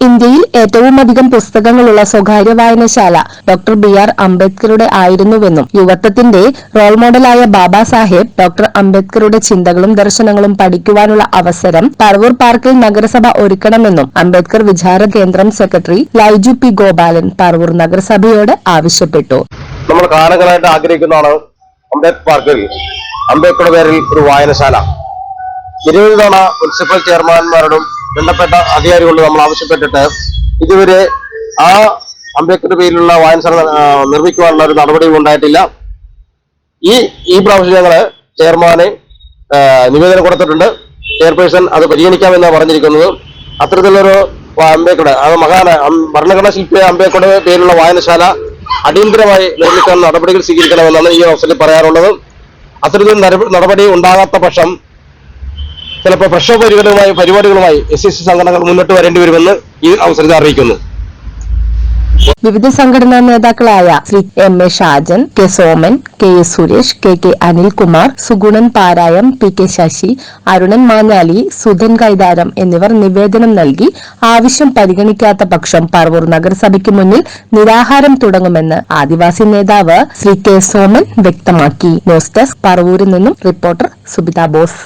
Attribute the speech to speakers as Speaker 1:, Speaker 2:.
Speaker 1: ഇന്ത്യയിൽ ഏറ്റവുമധികം പുസ്തകങ്ങളുള്ള സ്വകാര്യ വായനശാല ഡോക്ടർ ബി ആർ അംബേദ്കറുടെ ആയിരുന്നുവെന്നും യുവത്വത്തിന്റെ റോൾ മോഡലായ ബാബാ സാഹേബ് ഡോക്ടർ അംബേദ്കറുടെ ചിന്തകളും ദർശനങ്ങളും പഠിക്കുവാനുള്ള അവസരം പറവൂർ പാർക്കിൽ നഗരസഭ ഒരുക്കണമെന്നും അംബേദ്കർ വിചാര കേന്ദ്രം സെക്രട്ടറി ലൈജു പി ഗോപാലൻ പറവൂർ നഗരസഭയോട് ആവശ്യപ്പെട്ടു.
Speaker 2: നമ്മൾ കാലങ്ങളായിട്ട് ആഗ്രഹിക്കുന്നതാണ് അംബേദ്കർ പാർക്കിൽ. അംബേദ്കറുടെ പേരിൽ ഒരു വായനശാല. നിരവധി തവണ മുനിസിപ്പൽ ചെയർമാൻമാരോടും ബന്ധപ്പെട്ട അധികാരികളോട് നമ്മൾ ആവശ്യപ്പെട്ടിട്ട് ഇതുവരെ ആ അംബേദ്കറിന്റെ പേരിലുള്ള വായനശാല നിർമ്മിക്കുവാനുള്ള ഒരു നടപടിയും ഉണ്ടായിട്ടില്ല. ഈ ഈ പ്രാവശ്യം ഞങ്ങൾ ചെയർമാന് നിവേദനം കൊടുത്തിട്ടുണ്ട്. ചെയർപേഴ്സൺ അത് പരിഗണിക്കാമെന്നാണ് പറഞ്ഞിരിക്കുന്നത്. അത്തരത്തിലൊരു അംബേദ്കറുടെ അത് മഹാന ഭരണഘടനാ ശില്പി അംബേദ്കറുടെ പേരിലുള്ള വായനശാല അടിയന്തരമായി നിർമ്മിക്കാൻ നടപടികൾ സ്വീകരിക്കണമെന്നാണ് ഈ അവസരത്തിൽ പറയാറുള്ളത്. അത്തരത്തിൽ നടപടി ഉണ്ടാകാത്ത പക്ഷം ചിലപ്പോൾ പ്രക്ഷോഭ പരിപാടികളുമായി എസ് എസ് സംഘടനകൾ മുന്നോട്ട് വരേണ്ടി വരുമെന്ന് ഈ അവസരത്തിൽ അറിയിക്കുന്നു.
Speaker 1: വിവിധ സംഘടനാ നേതാക്കളായ Shri M A Shajan K Soman K S Suresh K K Anilkumar Sugunan Parayam P K Sasi Arunan Manjali Sudhan Kaitharam എന്നിവർ നിവേദനം നൽകി ആവശ്യം പരിഗണിക്കാത്ത പക്ഷം പറവൂർ നഗരസഭയ്ക്ക് മുന്നിൽ നിരാഹാരം തുടങ്ങുമെന്ന് ആദിവാസി നേതാവ് ശ്രീ കെ സോമൻ വ്യക്തമാക്കി. ന്യൂസ് ഡെസ്ക് പറവൂരിൽ നിന്നും റിപ്പോർട്ടർ സുബിത ബോസ്.